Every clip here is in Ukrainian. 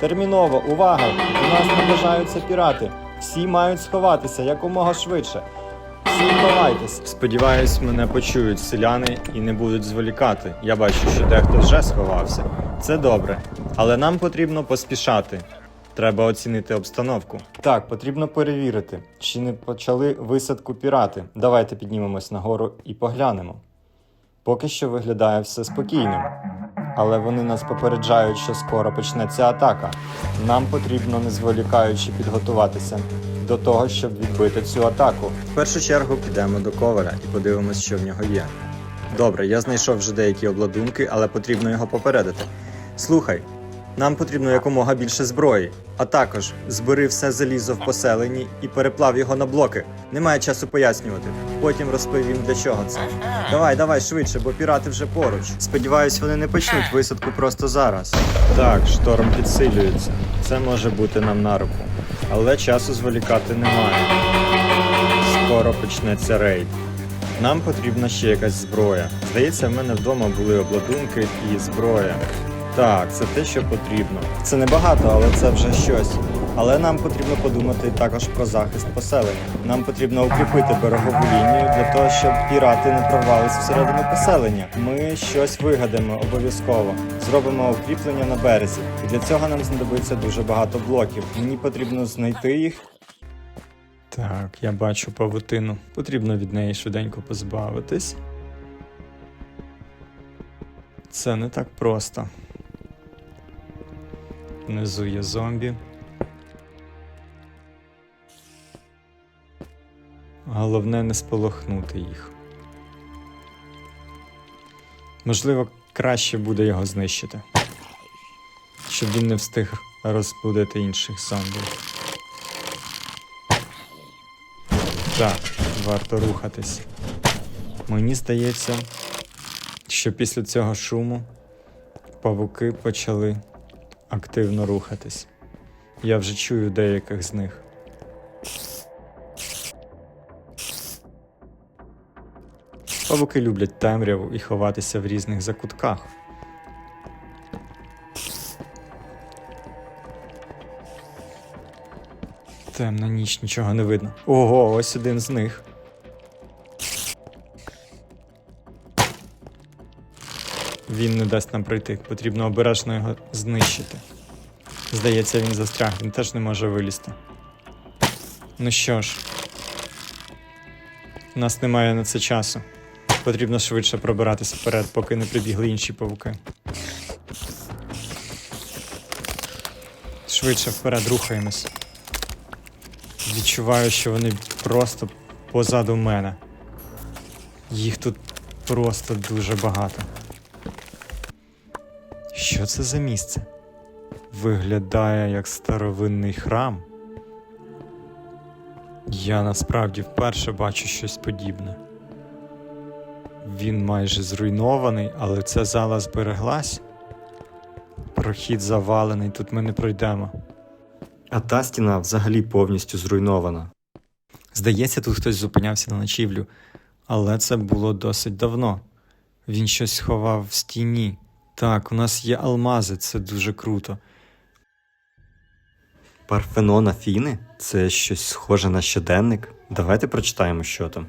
Терміново, увага! У нас наближаються пірати. Всі мають сховатися якомога швидше. Всі ховайтесь. Сподіваюсь, мене почують селяни і не будуть зволікати. Я бачу, що дехто вже сховався. Це добре. Але нам потрібно поспішати. Треба оцінити обстановку. Так, потрібно перевірити, чи не почали висадку пірати. Давайте піднімемось нагору і поглянемо. Поки що виглядає все спокійним. Але вони нас попереджають, що скоро почнеться атака. Нам потрібно, не зволікаючи, підготуватися до того, щоб відбити цю атаку. В першу чергу підемо до ковера і подивимось, що в нього є. Добре, я знайшов вже деякі обладунки, але потрібно його попередити. Слухай, нам потрібно якомога більше зброї, а також збери все залізо в поселенні і переплав його на блоки. Немає часу пояснювати. Потім розповім для чого це. Давай, давай швидше, бо пірати вже поруч. Сподіваюсь, вони не почнуть висадку просто зараз. Так, шторм підсилюється. Це може бути нам на руку. Але часу зволікати немає. Скоро почнеться рейд. Нам потрібна ще якась зброя. Здається, в мене вдома були обладунки і зброя. Так, це те, що потрібно. Це небагато, але це вже щось. Але нам потрібно подумати також про захист поселення. Нам потрібно укріпити берегову лінію для того, щоб пірати не прорвались всередину поселення. Ми щось вигадаємо обов'язково. Зробимо укріплення на березі. І для цього нам знадобиться дуже багато блоків. Мені потрібно знайти їх. Так, я бачу павутину. Потрібно від неї швиденько позбавитись. Це не так просто. Внизу є зомбі. Головне не сполохнути їх. Можливо, краще буде його знищити. Щоб він не встиг розбудити інших зомбів. Так, варто рухатись. Мені здається, що після цього шуму павуки почали активно рухатись. Я вже чую деяких з них. Павуки люблять темряву і ховатися в різних закутках. Темна ніч, нічого не видно. Ого, ось один з них. Він не дасть нам пройти, потрібно обережно його знищити. Здається, він застряг, він теж не може вилізти. Ну що ж, у нас немає на це часу. Потрібно швидше пробиратися вперед, поки не прибігли інші павуки. Швидше вперед рухаємось. Відчуваю, що вони просто позаду мене. Їх тут просто дуже багато. Що це за місце? Виглядає як старовинний храм. Я насправді вперше бачу щось подібне. Він майже зруйнований, але ця зала збереглась. Прохід завалений, тут ми не пройдемо. А та стіна взагалі повністю зруйнована. Здається, тут хтось зупинявся на ночівлю, але це було досить давно. Він щось сховав в стіні. Так, у нас є алмази, це дуже круто. Парфенон Афіни? Це щось схоже на щоденник. Давайте прочитаємо, що там.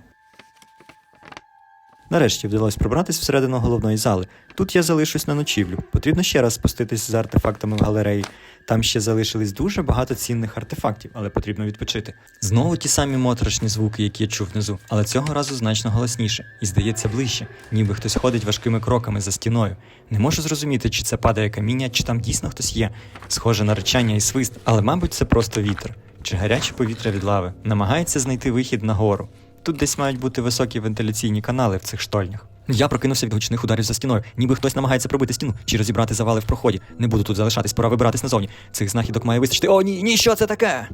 Нарешті вдалося пробратись всередину головної зали. Тут я залишусь на ночівлю. Потрібно ще раз спуститись з артефактами в галереї. Там ще залишились дуже багато цінних артефактів, але потрібно відпочити. Знову ті самі моторошні звуки, які я чув внизу, але цього разу значно голосніше і здається ближче, ніби хтось ходить важкими кроками за стіною. Не можу зрозуміти, чи це падає каміння, чи там дійсно хтось є. Схоже на речання і свист, але, мабуть, це просто вітер чи гаряче повітря від лави. Намагається знайти вихід нагору. Тут десь мають бути високі вентиляційні канали в цих штольнях. Я прокинувся від гучних ударів за стіною, ніби хтось намагається пробити стіну чи розібрати завали в проході. Не буду тут залишатись, пора вибиратись назовні. Цих знахідок має вистачити. О, ні, ні, що це таке?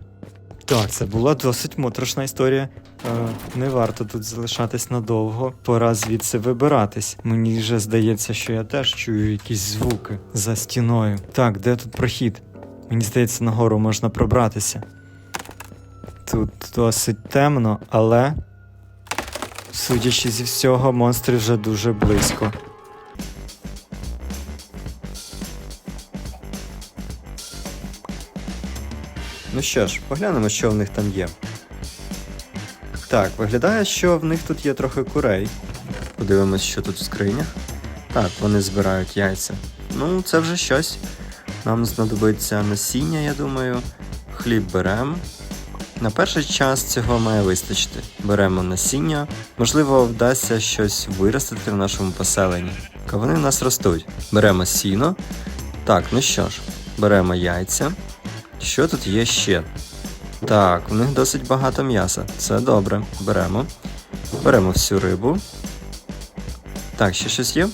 Так, це була досить моторошна історія. Е, не варто тут залишатись надовго. Пора звідси вибиратись. Мені вже здається, що я теж чую якісь звуки за стіною. Так, де тут прохід? Мені здається, нагору можна пробратися. Тут досить темно, але. Судячи зі всього, монстри вже дуже близько. Ну що ж, поглянемо, що в них там є. Так, виглядає, що в них тут є трохи курей. Подивимось, що тут в скринях. Так, вони збирають яйця. Ну, це вже щось. Нам знадобиться насіння, я думаю. Хліб беремо. На перший час цього має вистачити. Беремо насіння. Можливо, вдасться щось виростити в нашому поселенні. Кавуни в нас ростуть. Беремо сіно. Так, ну що ж, беремо яйця. Що тут є ще? Так, у них досить багато м'яса. Це добре. Беремо. Беремо всю рибу. Так, ще щось є?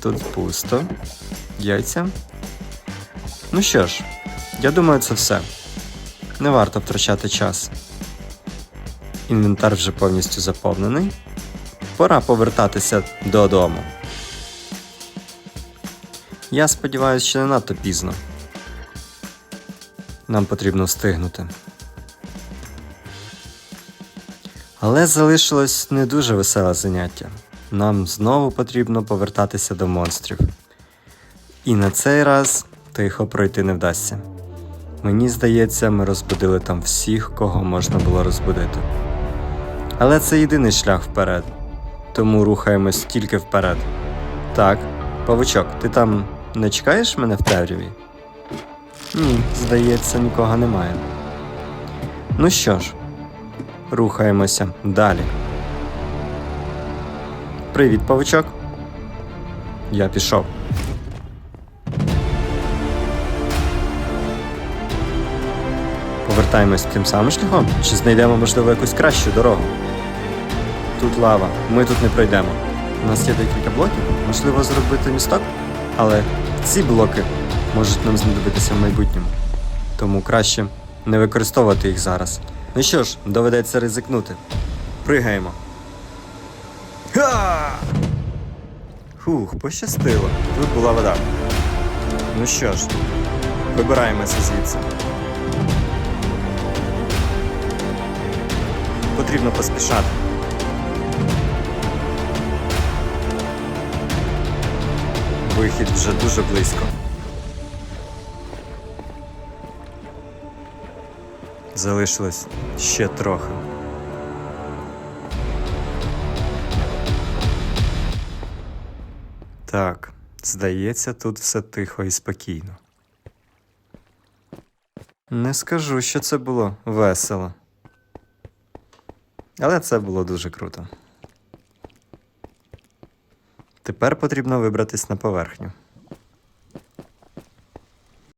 Тут пусто. Яйця. Ну що ж, я думаю, це все. Не варто втрачати час. Інвентар вже повністю заповнений. Пора повертатися додому. Я сподіваюся, що не надто пізно. Нам потрібно встигнути. Але залишилось не дуже веселе заняття. Нам знову потрібно повертатися до монстрів. І на цей раз тихо пройти не вдасться. Мені здається, ми розбудили там всіх, кого можна було розбудити. Але це єдиний шлях вперед, тому рухаємось тільки вперед. Так, павучок, ти там не чекаєш мене в темряві? Ні, здається, нікого немає. Ну що ж, рухаємося далі. Привіт, павучок. Я пішов. Повертаємось тим самим шляхом, чи знайдемо, можливо, якусь кращу дорогу. Тут лава, ми тут не пройдемо. У нас є декілька блоків, можливо, зробити місток, але ці блоки можуть нам знадобитися в майбутньому. Тому краще не використовувати їх зараз. Ну що ж, доведеться ризикнути. Пригаємо. Ха! Фух, пощастило. Тут була вода. Ну що ж, вибираємося звідси. Потрібно поспішати. Вихід вже дуже близько. Залишилось ще трохи. Так, здається, тут все тихо і спокійно. Не скажу, що це було весело. Але це було дуже круто. Тепер потрібно вибратись на поверхню.